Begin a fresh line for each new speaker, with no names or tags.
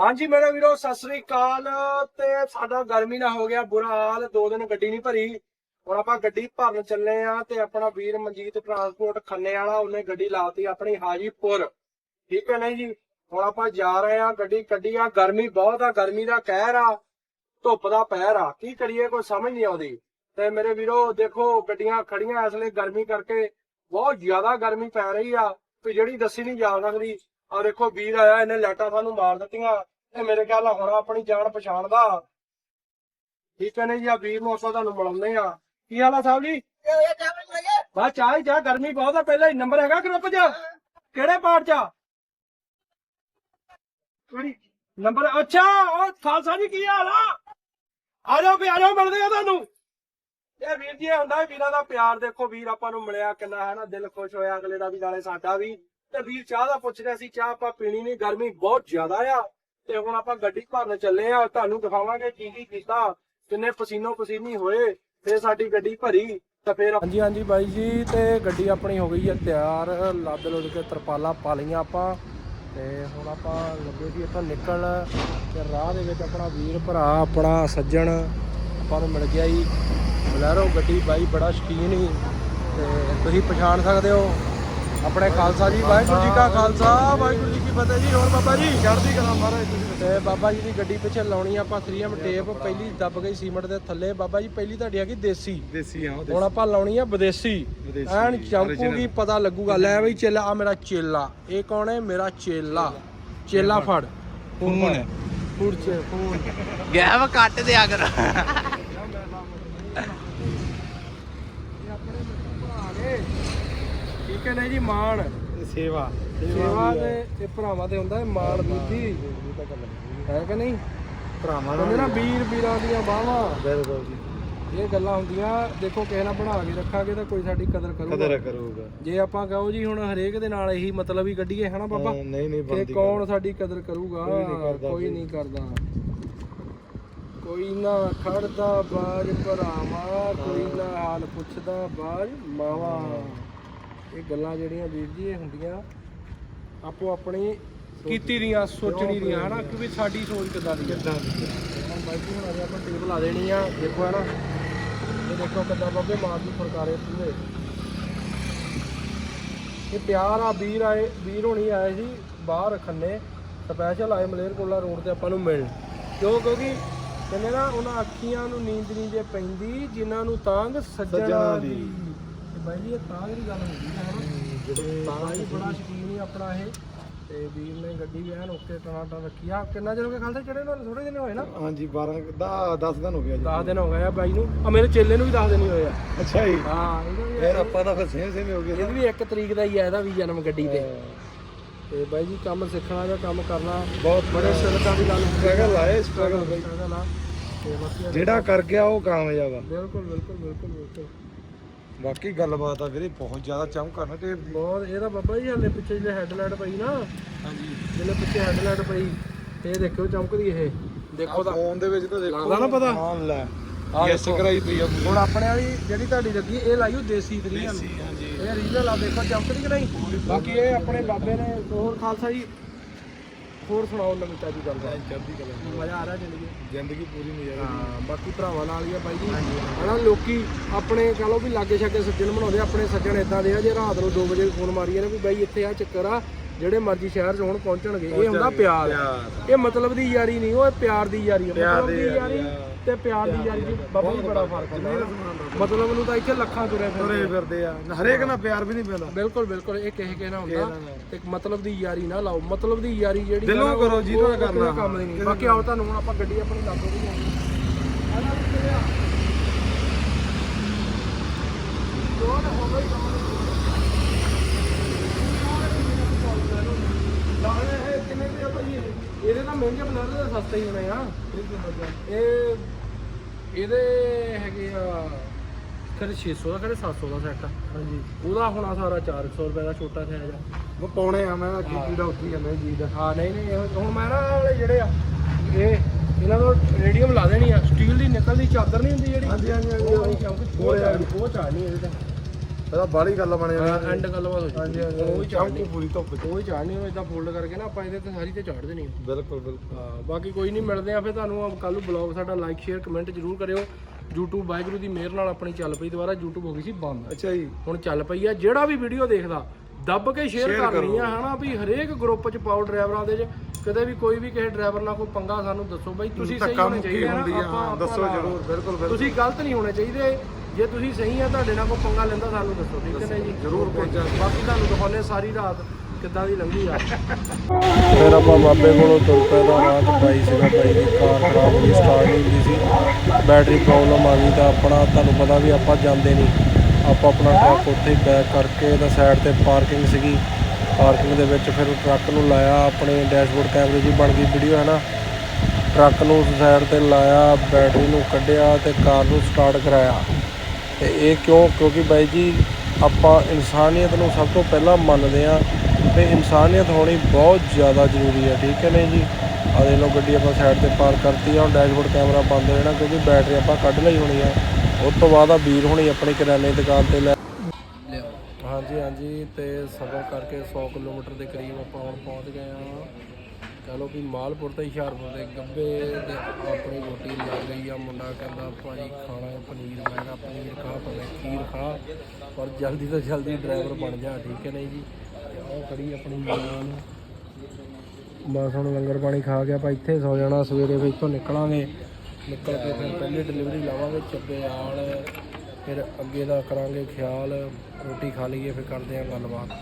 ਹਾਂਜੀ ਮੇਰੇ ਵੀਰੋ, ਸਤਿ ਸ੍ਰੀ ਅਕਾਲ। ਤੇ ਸਾਡਾ ਗਰਮੀ ਨਾ ਹੋ ਗਿਆ ਬੁਰਾ ਹਾਲ, ਦੋ ਦਿਨ ਗੱਡੀ ਨਹੀਂ ਭਰੀ। ਹੁਣ ਆਪਾਂ ਗੱਡੀ ਭਰਨ ਚੱਲੇ ਆ ਤੇ ਆਪਣਾ ਵੀਰ ਮਨਜੀਤ ਟਰਾਂਸਪੋਰਟ ਖੰਨੇ ਵਾਲਾ, ਉਹਨੇ ਗੱਡੀ ਲਾਤੀ ਆਪਣੀ ਹਾਜੀਪੁਰ। ਠੀਕ ਹੈ ਨਹੀਂ ਜੀ? ਹੁਣ ਆਪਾਂ ਜਾ ਰਹੇ ਆ ਗੱਡੀ ਕੱਢੀ ਆ ਗਰਮੀ ਬਹੁਤ ਆ, ਗਰਮੀ ਦਾ ਕਹਿਰ ਆ, ਧੁੱਪ ਦਾ ਪਹਿਰ ਆ। ਕੀ ਕਰੀਏ, ਕੋਈ ਸਮਝ ਨਹੀਂ ਆਉਂਦੀ। ਤੇ ਮੇਰੇ ਵੀਰੋ, ਦੇਖੋ, ਗੱਡੀਆਂ ਖੜੀਆਂ ਇਸ ਲਈ ਗਰਮੀ ਕਰਕੇ ਬਹੁਤ ਜ਼ਿਆਦਾ ਗਰਮੀ ਪੈ ਰਹੀ ਆ। ਤੇ ਜਿਹੜੀ ਦੱਸੀ ਨਹੀਂ ਜਾ ਸਕਦੀ। ਆ ਦੇਖੋ ਵੀਰ ਆਇਆ, ਇਹਨੇ ਲਾਈਟਾਂ ਸਾਨੂੰ ਮਾਰ ਦਿੱਤੀਆਂ ਤੇ ਮੇਰੇ ਖਿਆਲ ਨਾਲ ਹੁਣ ਆਪਣੀ ਜਾਣ ਪਛਾਣ ਦਾ। ਠੀਕ ਹੈ ਨੇ ਜੀ ਆ ਵੀਰ ਨੂੰ ਆਪਾਂ ਤੁਹਾਨੂੰ ਮਿਲਾਉਂਦੇ ਆ ਕੀ ਹਾਲ ਆ ਸਾਹਿਬ ਜੀ? ਬਾ ਚਾਹ ਹੀ ਚਾਹ, ਗਰਮੀ ਬਹੁਤ ਆ, ਪਹਿਲਾਂ ਹੀ ਨੰਬਰ ਹੈਗਾ ਗਰੁੱਪ 'ਚ? ਕਿਹੜੇ ਪਾਰਟ 'ਚ ਕਿਹੜੀ? ਨੰਬਰ, ਅੱਛਾ ਉਹ ਖਾਲਸਾ ਜੀ, ਕੀ ਹਾਲ ਆ? ਆ ਜਾਓ ਵੀ, ਆ ਜਾਓ, ਮਿਲਦੇ ਆ ਤੁਹਾਨੂੰ। ਇਹ ਵੀਰ ਜੀ, ਇਹ ਹੁੰਦਾ ਵੀਰਾਂ ਦਾ ਪਿਆਰ, ਦੇਖੋ ਵੀਰ ਆਪਾਂ ਨੂੰ ਮਿਲਿਆ ਕਿੰਨਾ ਹੈ ਨਾ ਦਿਲ ਖੁਸ਼ ਹੋਇਆ, ਅਗਲੇ ਦਾ ਵੀ, ਨਾਲੇ ਸਾਡਾ ਵੀ। ਤੇ ਵੀਰ ਚਾਹ ਦਾ ਪੁੱਛ ਰਿਹਾ ਸੀ, ਚਾਹ ਆਪਾਂ ਪੀਣੀ ਨਹੀਂ, ਗਰਮੀ ਬਹੁਤ ਜ਼ਿਆਦਾ ਆ। ਤੇ ਹੁਣ ਆਪਾਂ ਗੱਡੀ ਭਰਨ ਚੱਲੇ ਆ, ਤੁਹਾਨੂੰ ਦਿਖਾਵਾਂਗੇ ਕੀ ਕੀ ਕੀਤਾ, ਕਿੰਨੇ ਪਸੀਨੋ ਪਸੀਨੀ ਹੋਏ, ਫੇਰ ਸਾਡੀ ਗੱਡੀ ਭਰੀ, ਤਾਂ ਫੇਰ ਹਾਂਜੀ ਹਾਂਜੀ ਬਾਈ ਜੀ, ਤੇ ਗੱਡੀ ਆਪਣੀ ਹੋ ਗਈ ਹੈ ਤਿਆਰ, ਲੱਦ ਲੁੱਦ ਕੇ ਤਰਪਾਲਾਂ ਪਾ ਲਈਆਂ ਆਪਾਂ। ਤੇ ਹੁਣ ਆਪਾਂ ਲੱਗੇ ਸੀ ਇੱਥੋਂ ਨਿਕਲ, ਤੇ ਰਾਹ ਦੇ ਵਿੱਚ ਆਪਣਾ ਵੀਰ ਭਰਾ, ਆਪਣਾ ਸੱਜਣ, ਆਪਾਂ ਨੂੰ ਮਿਲ ਗਿਆ ਜੀ। ਬਲੈਰੋ ਗੱਡੀ ਬਾਈ ਬੜਾ ਸ਼ਕੀਨ ਹੀ ਤੇ ਤੁਸੀਂ ਪਛਾਣ ਸਕਦੇ ਹੋ। ਆਪਣੇ ਖਾਲਸਾ ਜੀ ਵਾਹਿਗੁਰੂ ਜੀ ਕਾ ਖਾਲਸਾ ਵਾਹਿਗੁਰੂ ਜੀ ਕੀ ਫਤਿਹ ਜੀ ਹੋਰ ਬਾਬਾ ਜੀ? ਚੜ੍ਹਦੀ ਕਲਾ ਮਹਾਰਾਜ ਤੁਸੀਂ ਤੇ ਬਾਬਾ ਜੀ ਦੀ ਗੱਡੀ ਪਿੱਛੇ ਲਾਉਣੀ ਆ ਆਪਾਂ 3M ਟੇਪ ਪਹਿਲੀ ਦੱਬ ਗਈ ਸੀਮੈਂਟ ਦੇ ਥੱਲੇ। ਬਾਬਾ ਜੀ ਪਹਿਲੀ ਤੁਹਾਡੀ ਹੈਗੀ ਦੇਸੀ।
ਦੇਸੀ ਆ
ਹੁਣ ਆਪਾਂ ਲਾਉਣੀ ਆ ਵਿਦੇਸ਼ੀ। ਐਨ ਚਮਕੂਗੀ। ਪਤਾ ਲੱਗੂਗਾ। ਲੈ ਬਈ ਚੇਲਾ ਆ ਮੇਰਾ ਚੇਲਾ। ਇਹ ਕੌਣ ਹੈ? ਮੇਰਾ ਚੇਲਾ। ਚੇਲਾ ਫੜ।
ਫੋਨ ਹੈ।
ਫੁੜ ਚ ਫੋਨ
ਗੈਪ ਕੱਟ ਦਿਆ ਕਰ
ਇਹ ਆਪਣੇ ਮਿੱਤਰ ਭਰਾ ਨੇ। ਠੀਕ ਹੈ ਨਾ ਜੀ? ਮਾਣ।
ਸੇਵਾ।
ਸੇਵਾ ਦੇ ਇਹ ਭਰਾਵਾਂ ਤੇ ਹੁੰਦਾ ਹੈ ਮਾਣ ਬੁੱਧੀ ਹੈ ਕਿ ਨਹੀਂ?
ਭਰਾਵਾਂ
ਕਹਿੰਦੇ ਨਾ ਵੀਰ ਵੀਰਾਂ ਦੀਆਂ ਬਾਹਾਂ।
ਬਿਲਕੁਲ ਜੀ।
ਇਹ ਗੱਲਾਂ ਹੁੰਦੀਆਂ ਦੇਖੋ ਕਿਸੇ ਨਾਲ ਬਣਾ ਕੇ ਰੱਖਾਂਗੇ ਤਾਂ ਕੋਈ ਸਾਡੀ ਕਦਰ ਕਰੂਗਾ।
ਕਦਰ ਕਰੂਗਾ।
ਜੇ ਆਪਾਂ ਕਹੋ ਜੀ ਹੁਣ ਹਰੇਕ ਦੇ ਨਾਲ ਇਹੀ ਮਤਲਬ ਹੀ ਕੱਢੀਏ ਹਨਾ ਬਾਬਾ?
ਨਹੀਂ ਨਹੀਂ ਬੰਦੀ
ਕੌਣ ਸਾਡੀ ਕਦਰ ਕਰੂਗਾ?
ਕੋਈ। ਨਹੀਂ ਕਰਦਾ।
ਕੋਈ ਨਾ ਖੜਦਾ ਬਾਜ ਭਰਾਵਾ ਕੋਈ ਨਾ ਹਾਲ ਪੁੱਛਦਾ ਬਾਜ ਮਾਵਾ। ਇਹ ਗੱਲਾਂ ਜਿਹੜੀਆਂ ਵੀਰ ਜੀ ਇਹ ਹੁੰਦੀਆਂ ਆਪੋ ਆਪਣੀ ਕੀਤੀ ਦੀਆਂ ਸੋਚਣੀ ਦੀਆਂ ਹਨਾ ਕਿ ਵੀ ਸਾਡੀ ਸੋਚ ਕਿੱਦਾਂ ਦੀ ਹੈ।
ਕਿੱਦਾਂ
ਹੁਣ ਬਾਈ ਜੀ ਹੁਣ ਅਜੇ ਆਪਾਂ ਟੇਪ ਲਾ ਦੇਣੀ ਆ ਦੇਖੋ ਹੈ ਨਾ ਇਹ ਦੇਖੋ ਕਿੱਦਾਂ ਬਾਬੇ ਮਾਰ ਦੀ ਫਰਕਾਰੇ ਪੂਰੇ। ਇਹ ਪਿਆਰ ਆ ਵੀਰ ਆਏ ਵੀਰ ਹੋਣੀ ਆਏ ਸੀ ਬਾਹਰ ਖੰਨੇ ਸਪੈਸ਼ਲ ਆਏ ਮਲੇਰਕੋਟਲਾ ਰੋਡ ਤੇ ਆਪਾਂ ਨੂੰ ਮਿਲਣ। ਕਿਉਂ? ਕਿਉਂਕਿ ਕਹਿੰਦੇ ਨਾ ਉਹਨਾਂ ਅੱਖੀਆਂ ਨੂੰ ਨੀਂਦ ਨਹੀਂ ਜੇ ਪੈਂਦੀ ਜਿਨ੍ਹਾਂ ਨੂੰ ਤਾਂਗ ਸੱਜਣਾ ਦੀ।
ਦੀ।
ਤੇ ਬਾਈ ਇਹ ਤਾਂਗ ਦੀ ਗੱਲ ਹੁੰਦੀ ਹੈ ਹਨਾ
ਜਿਹੜੇ
ਤਾਂ ਹੀ ਬੜਾ ਸ਼ਕੀਨ ਹੀ ਆਪਣਾ ਇਹ। ਤੇ ਵੀਰ ਨੇ ਗੱਡੀ ਵੀ ਐਨ ਓਕੇ ਟਨਾਟਾ ਰੱਖੀ। ਆ ਕਿੰਨਾ ਚਿਰ ਹੋ ਗਿਆ? ਖਾਲਸਾ ਚੜੇ ਨੂੰ ਥੋੜੇ ਦਿਨ ਹੋਏ ਨਾ?
ਹਾਂਜੀ 12 ਦਾ 10 ਦਿਨ ਹੋ ਗਿਆ ਜੀ।
10 ਦਿਨ ਹੋ ਗਏ ਆ ਬਾਈ ਨੂੰ। ਆ ਮੇਰੇ ਚੇਲੇ ਨੂੰ ਵੀ 10 ਦਿਨ ਹੀ ਹੋਏ ਆ।
ਅੱਛਾ ਜੀ।
ਹਾਂ ਇਹਦਾ ਵੀ
ਫਿਰ ਆਪਾਂ ਤਾਂ ਫਿਰ ਸੇਮ ਸੇਮ ਹੋ ਗਏ
ਇਹਦੀ ਵੀ 1 ਤਰੀਕ ਦਾ ਹੀ ਆ ਇਹਦਾ ਵੀ ਜਨਮ ਗੱਡੀ ਤੇ। ਤੇ ਬਾਈ ਜੀ ਕੰਮ ਸਿੱਖਣਾ ਜਾਂ ਕੰਮ ਕਰਨਾ
ਬਹੁਤ
ਬੜੇ ਸਿਰਕਾਂ ਦੀ ਗੱਲ।
ਸਟਰਗਲ ਆਏ ਸਟਰਗਲ ਬਈ।
ਆ। ਤੇ ਬਾਕੀ
ਜਿਹੜਾ ਕਰ ਗਿਆ ਉਹ ਕਾਮਯਾਬ ਆ।
ਬਿਲਕੁਲ ਬਿਲਕੁਲ ਬਿਲਕੁਲ ਬਿਲਕੁਲ।
ਬਾਕੀ ਗੱਲਬਾਤ ਆ ਵੀਰੇ ਬਹੁਤ ਜ਼ਿਆਦਾ ਚਮਕਣ ਤੇ
ਬਹੁਤ ਇਹਦਾ ਬਾਬਾ ਜੀ ਹਲੇ ਪਿੱਛੇ ਜਿਹੜੇ ਹੈਡਲਾਈਟ ਪਈ ਨਾ।
ਹਾਂਜੀ।
ਜਿਹਦੇ ਪਿੱਛੇ ਹੈਡਲਾਈਟ ਪਈ ਇਹ ਦੇਖਿਓ ਚਮਕਦੀ ਇਹ। ਦੇਖੋ ਤਾਂ।
ਫੋਨ ਦੇ ਵਿੱਚ ਤਾਂ ਦੇਖੋ।
ਲੱਗਦਾ ਨਾ ਪਤਾ?
ਹਾਂ ਲੈ।
ਦੇਖੋ।
ਕਰਾਈ ਪਈ ਆ।
ਹੁਣ ਆਪਣੇ ਵਾਲੀ ਜਿਹੜੀ ਤੁਹਾਡੀ ਲੱਗੀ ਇਹ ਲਾਈਓ ਦੇਸੀ
ਹਾਂਜੀ।
ਇਹ ਰੀਜਨਲ ਆ ਦੇਖੋ ਚਮਕਦੀ ਕਿ ਨਹੀਂ? ਬਾਕੀ ਇਹ ਆਪਣੇ ਬਾਬੇ ਨੇ ਹੋਰ ਖਾਲਸਾ ਜੀ ਹੋਰ ਸੁਣਾਓ ਨਵੀਂ ਤਾਜੀ ਗੱਲ ਦਾ।
ਚੜ੍ਹਦੀ ਕਲਾ
ਮਜ਼ਾ ਆ ਰਿਹਾ ਜ਼ਿੰਦਗੀ
ਜ਼ਿੰਦਗੀ ਪੂਰੀ ਜਾਏਗੀ
ਹਾਂ। ਬਾਕੀ ਭਰਾਵਾਂ ਨਾਲ ਹੀ ਆ ਬਾਈ ਜੀ। ਹਨਾ ਲੋਕੀ ਆਪਣੇ ਕਹ ਲਓ ਵੀ ਲਾਗੇ ਛਾਗੇ ਸੱਜਣ ਬਣਾਉਂਦੇ ਆਪਣੇ ਸੱਜਣ ਇਦਾਂ ਦੇ ਆ ਜੇ ਰਾਤ ਨੂੰ 2 ਵਜੇ ਫੋਨ ਮਾਰੀਏ ਨੇ ਵੀ ਬਾਈ ਇੱਥੇ ਆ ਚੱਕਰ ਆ ਜਿਹੜੇ ਮਰਜ਼ੀ ਸ਼ਹਿਰ 'ਚ ਹੁਣ ਪਹੁੰਚਣਗੇ। ਇਹ ਹੁੰਦਾ ਪਿਆਰ। ਇਹ ਮਤਲਬ ਦੀ ਯਾਰੀ ਨਹੀਂ ਉਹ ਪਿਆਰ ਦੀ ਯਾਰੀ ਆ। ਮਤਲਬ
ਦੀ
ਯਾਰੀ। ਤੇ ਪਿਆਰ ਦੀ ਯਾਰੀ 'ਚ ਬਾਬਾ ਜੀ ਬੜਾ ਫ਼ਰਕ ਹੁੰਦਾ ਨਾ। ਮਤਲਬ ਨੂੰ ਤਾਂ ਇੱਥੇ ਲੱਖਾਂ ਤੁਰੇ ਫਿਰਦੇ ਆ।
ਫਿਰਦੇ ਆ ਹਰੇਕ ਨਾਲ ਪਿਆਰ ਵੀ ਨਹੀਂ ਪੈਂਦਾ
ਬਿਲਕੁਲ ਬਿਲਕੁਲ ਇਹ ਕਿਸੇ ਕਿਸੇ ਨਾਲ ਹੁੰਦਾ। ਤੇ ਮਤਲਬ ਦੀ ਯਾਰੀ ਨਾ ਲਾਓ ਮਤਲਬ ਦੀ ਯਾਰੀ ਜਿਹੜੀ
ਦਿਲੋਂ
ਆ ਨਾ, ਉਹ-
ਕਰੋ, ਜਿਹਦੇ ਨਾਲ
ਉਹ ਕਿਸੇ
ਕਰਨਾ।
ਕੰਮ ਦੀ ਨਹੀਂ
ਕਿਸੇ
ਬਾਕੀ ਆਓ ਤੁਹਾਨੂੰ ਹੁਣ ਆਪਾਂ ਗੱਡੀ ਆਪਣੀ ਨਾ ਹੋ ਹੈ ਕਿੰਨੇ ਦੇ? ਇਹਦੇ ਤਾਂ ਮਹਿੰਗੇ ਬਲਰ ਦੇ ਸਸਤੇ ਹੀ ਹੋਣੇ ਆ ਇਹ ਇਹਦੇ ਹੈਗੇ ਆ ਕਦੇ 600 ਦਾ ਕਦੇ 700 ਦਾ ਸੈੱਟ
ਹਾਂਜੀ।
ਉਹਦਾ ਹੋਣਾ ਸਾਰਾ 400 ਰੁਪਏ ਦਾ ਛੋਟਾ ਸਾਈਜ਼ ਆ
ਉਹ ਪਾਉਣੇ ਆ ਮੈਂ ਕੀ ਕੀੜਾ ਉੱਠੀ ਜਾਂਦਾ ਜੀ ਦਾ।
ਹਾਂ ਨਹੀਂ ਨਹੀਂ ਇਹ ਹੁਣ ਮੈਂ ਨਾ ਜਿਹੜੇ ਆ ਇਹ ਇਹਨਾਂ ਤੋਂ ਰੇਡੀਅਮ ਲਾ ਦੇਣੀ ਆ। ਸਟੀਲ ਦੀ ਨਿਕਲ ਦੀ ਚਾਦਰ ਨਹੀਂ ਹੁੰਦੀ ਜਿਹੜੀ?
ਹਾਂਜੀ, ਹਾਂਜੀ, ਹਾਂਜੀ,
ਉਹ ਚਮਕ ਉਹ ਨਹੀਂ ਇਹਦੇ ਤੇ।
ਇਹਦਾ ਬਾਲੀ ਗੱਲ ਬਣ ਜਾਣੀ।
ਐਂਡ ਗੱਲਬਾਤ ਹੋ
ਹਾਂਜੀ
ਉਹ ਹੀ ਚਾੜਨੀ
ਪੂਰੀ ਧੁੱਪ ਚ।
ਉਹ ਹੀ ਚਾੜਨੀ ਉਹ ਇਦਾਂ ਫੋਲਡ ਕਰਕੇ ਨਾ ਆਪਾਂ ਇਹਦੇ ਤੇ ਸਾਰੀ ਤੇ ਚਾੜ ਦੇਣੀ
ਬਿਲਕੁਲ ਬਿਲਕੁਲ।
ਹਾਂ ਬਾਕੀ ਕੋਈ ਨਹੀਂ ਮਿਲਦੇ ਆ ਫਿਰ ਤੁਹਾਨੂੰ। ਕੱਲ ਨੂੰ ਬਲੌਗ ਸਾਡਾ ਲਾਈਕ ਸ਼ੇਅਰ ਕਮੈਂਟ ਜ਼ਰੂਰ ਕਰਿਓ। YouTube ਵਾਹਿਗੁਰੂ ਦੀ ਮਿਹਰ ਨਾਲ ਆਪਣੀ ਚੱਲ ਪਈ ਦੁਬਾਰਾ। YouTube ਹੋ ਗਈ ਸੀ ਬੰਦ।
ਅੱਛਾ ਜੀ।
ਹੁਣ ਚੱਲ ਪਈ ਆ। ਜਿਹੜਾ ਵੀ ਵੀਡੀਓ ਦੇਖਦਾ ਦੱਬ ਕੇ ਸ਼ੇਅਰ ਕਰਨੀ
ਕਰੋ।
ਆ ਹਨਾ ਵੀ ਹਰੇਕ ਗਰੁੱਪ 'ਚ ਪਾਓ ਡਰਾਈਵਰਾਂ ਦੇ 'ਚ ਕਦੇ ਵੀ ਕੋਈ ਵੀ ਕਿਸੇ ਡਰਾਈਵਰ ਨਾਲ ਕੋਈ ਪੰਗਾ ਸਾਨੂੰ ਦੱਸੋ ਬਈ ਤੁਸੀਂ ਸਹੀ
ਧੱਕਾ
ਹੋਣੇ
ਮੁੱਕੀ
ਚਾਹੀਦੇ ਆ
ਹੁੰਦੀ ਆ।
ਆਪਾਂ-
ਹਾਂ
ਆਪਾਂ
ਦੱਸੋ
ਨਾਲ।
ਜਰੂਰ। ਬਿਲਕੁਲ ਬਿਲਕੁਲ।
ਤੁਸੀਂ ਗਲਤ ਨਹੀਂ ਹੋਣੇ ਚਾਹੀਦੇ। ਜੇ ਤੁਸੀਂ ਸਹੀ ਆ ਤੁਹਾਡੇ ਨਾਲ ਕੋਈ ਪੰਗਾ ਲੈਂਦਾ ਸਾਨੂੰ ਦੱਸੋ ਠੀਕ ਹੈ ਜੀ?
ਜ਼ਰੂਰ ਪਹੁੰਚਾਂਗੇ।
ਬਾਕੀ ਤੁਹਾਨੂੰ ਦਿਖਾਉਣੇ ਸਾਰੀ ਰਾਤ ਕਿੱਦਾਂ ਦੀ ਲੰਘੀ ਆ। ਫਿਰ ਆਪਾਂ ਬਾਬੇ ਕੋਲੋਂ ਤੁਰ ਪਏ ਦਾ ਰਾਤ ਬਾਈ ਸੀਗਾ ਬਾਈ ਦੀ ਕਾਰ ਖਰਾਬ ਹੋਈ ਸਟਾਰਟ ਨਹੀਂ ਹੁੰਦੀ ਸੀ। ਬੈਟਰੀ ਪ੍ਰੋਬਲਮ ਆ ਗਈ ਤਾਂ ਆਪਣਾ ਤੁਹਾਨੂੰ ਪਤਾ ਵੀ ਆਪਾਂ ਜਾਂਦੇ ਨਹੀਂ। ਆਪਾਂ ਆਪਣਾ ਟਰੱਕ ਉੱਥੇ ਹੀ ਬੈਕ ਕਰਕੇ ਇਹਦਾ ਸਾਈਡ ਤੇ ਪਾਰਕਿੰਗ ਸੀਗੀ। ਪਾਰਕਿੰਗ ਦੇ ਵਿੱਚ ਫਿਰ ਟਰੱਕ ਨੂੰ ਲਾਇਆ ਆਪਣੇ ਡੈਸ਼ਬੋਰਡ ਕੈਮਰੇ ਦੀ ਬਣ ਗਈ ਵੀਡੀਓ ਹੈ ਨਾ? ਟਰੱਕ ਨੂੰ ਸਾਈਡ ਤੇ ਲਾਇਆ ਬੈਟਰੀ ਨੂੰ ਕੱਢਿਆ ਤੇ ਕਾਰ ਨੂੰ ਸਟਾਰਟ ਕਰਾਇਆ। ਤੇ ਇਹ ਕਿਉਂ? ਕਿਉਂਕਿ ਬਾਈ ਜੀ ਆਪਾਂ ਇਨਸਾਨੀਅਤ ਨੂੰ ਸਭ ਤੋਂ ਪਹਿਲਾਂ ਮੰਨਦੇ ਆ ਤੇ ਇਨਸਾਨੀਅਤ ਹੋਣੀ ਬਹੁਤ ਜ਼ਿਆਦਾ ਜ਼ਰੂਰੀ ਹੈ ਠੀਕ ਹੈ ਨਹੀਂ ਜੀ? ਆ ਦੇਖ ਲਓ ਗੱਡੀ ਆਪਾਂ ਸਾਈਡ ਤੇ ਪਾਰਕ ਕਰਤੀ ਆ ਹੁਣ ਡੈਸ਼ਬੋਰਡ ਕੈਮਰਾ ਬੰਦ ਹੋ ਜਾਣਾ ਕਿਉਂਕਿ ਬੈਟਰੀ ਆਪਾਂ ਕੱਢ ਲਈ ਹੋਣੀ ਆ। ਉਸ ਤੋਂ ਬਾਅਦ ਆ ਵੀਰ ਹੋਣੀ ਆਪਣੀ ਕਿਰਾਨੇ ਦੀ ਦੁਕਾਨ ਤੇ ਲੈ ਹਾਂਜੀ ਹਾਂਜੀ ਤੇ ਸਫ਼ਰ ਕਰਕੇ 100 ਕਿਲੋਮੀਟਰ ਦੇ ਕਰੀਬ ਆਪਾਂ ਹੁਣ ਪਹੁੰਚ ਗਏ ਆ। ਚਲੋ ਵੀ ਮਾਲਪੁਰ ਤੇ ਹੁਸ਼ਿਆਰਪੁਰ ਦੇ ਗੱਬੇ ਦੇ ਆਪਣੀ ਰੋਟੀ ਲੱਗ ਗਈ ਆ। ਮੁੰਡਾ ਕਹਿੰਦਾ ਭਾਜੀ ਖਾਣਾ ਹੈ ਪਨੀਰ, ਮੈਂ ਕਿਹਾ, ਪਨੀਰ ਖਾ, ਭਾਵੇਂ ਖੀਰ ਖਾ, ਪਰ ਜਲਦੀ ਤੋਂ ਜਲਦੀ ਡਰਾਈਵਰ ਬਣ ਜਾ, ਠੀਕ ਹੈ ਨਹੀਂ ਜੀ? ਉਹ ਖੜੀ ਆਪਣੀ ਜਾਨ ਬਸ ਹੁਣ ਲੰਗਰ ਪਾਣੀ ਖਾ ਕੇ, ਆਪਾਂ ਇੱਥੇ ਸੌ ਜਾਣਾ, ਸਵੇਰੇ ਫਿਰ ਇੱਥੋਂ ਨਿਕਲਾਂਗੇ। ਨਿਕਲ ਕੇ ਫਿਰ ਪਹਿਲੀ ਡਿਲੀਵਰੀ ਲਾਵਾਂਗੇ, ਚੱਬੇ ਆਲ, ਫਿਰ ਅੱਗੇ ਦਾ ਕਰਾਂਗੇ ਖਿਆਲ, ਰੋਟੀ ਖਾ ਲਈਏ, ਫਿਰ ਕਰਦੇ ਆਂ ਗੱਲਬਾਤ।